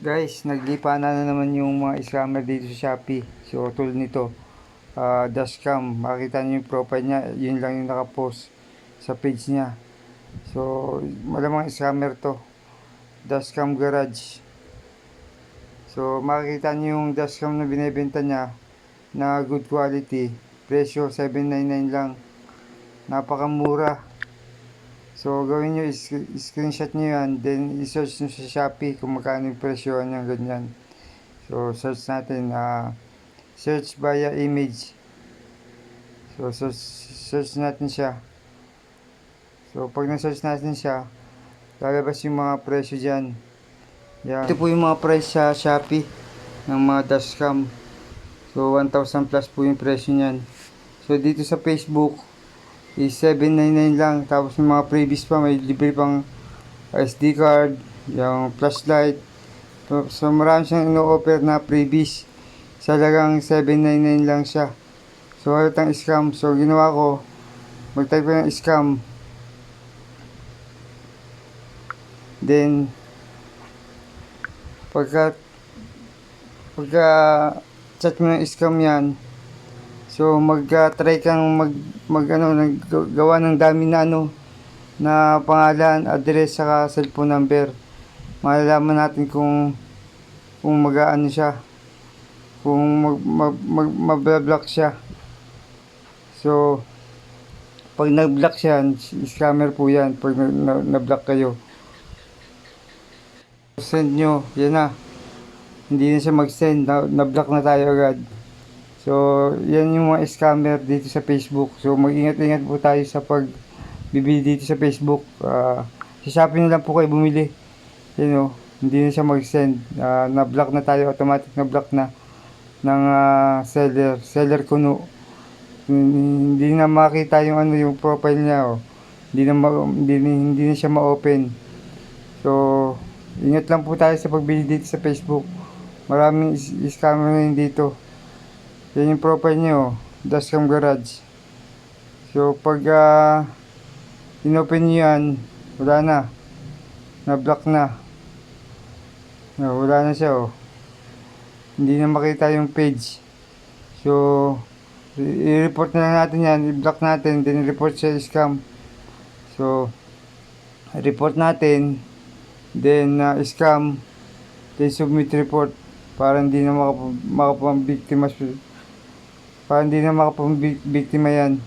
Guys, naglipa na naman yung mga scammer dito sa Shopee. So, tulad nito, ah dashcam. Makita niyo yung profile niya, yun lang yung nakapost sa page niya. So, malamang scammer to. Dashcam Garage. So, makikita niyo yung dashcam na binebenta niya na good quality. Presyo 799 lang. Napakamura. So, gawin nyo, screenshot nyo yan, then i-search nyo sa Shopee kung magkano yung presyo niya, ganyan. So, search natin, ah search via image. So, search, search natin siya. So, pag na-search natin siya, lalabas yung mga presyo dyan. Yan. Ito po yung mga price sa Shopee ng mga dashcam. So, 1,000 plus po yung presyo niyan. So, dito sa Facebook, is 799 lang. Tapos may mga previous pa, may libre pang SD card, yung flashlight. So, so marami siyang ino-offer na previous. Sa lagang 799 lang siya. So halatang scam. So ginawa ko, mag-type ko ng scam. Then, pagka pagka chat mo ng scam yan, So mag-try kang mag, mag ano, gawa ng dami na ano na pangalan, address saka cellphone number. Malalaman natin kung kung mag-aano siya. Kung mag, mag, mag, mabla-block siya. So pag nag-block siya, scammer po yan pag na, na, na-block kayo. Send nyo, yan na. Hindi na siya mag-send, na, na-block na tayo agad. So, yan yung mga scammer dito sa Facebook. So, mag-ingat-ingat po tayo sa pag bibili dito sa Facebook. Ah, sa Shopee na lang po kayo bumili. You know, hindi na siya mag-send. Ah, na-block na tayo, automatic na-block na ng ah, seller, seller kuno. Hindi na makita yung ano yung profile niya oh. Hindi na ma- hindi, hindi na siya ma-open. So, ingat lang po tayo sa pagbili dito sa Facebook. Maraming scammer na dito. Yan yung profile nyo, Dashcam Garage. So, pag uh, inopen nyo yan, wala na. Na-block na. No, wala na siya, oh. Hindi na makita yung page. So, i-report na natin yan, i-block natin, then report sa scam. So, report natin, then uh, scam, then submit report para hindi na makap makapambiktima para hindi na makapambiktima yan.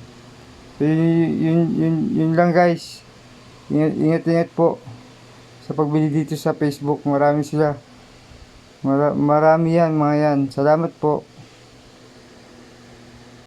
Yun, yun, yun, yun lang guys. Ingat, ingat, ingat po sa pagbili dito sa Facebook. Marami sila. Mara, marami yan, mga yan. Salamat po.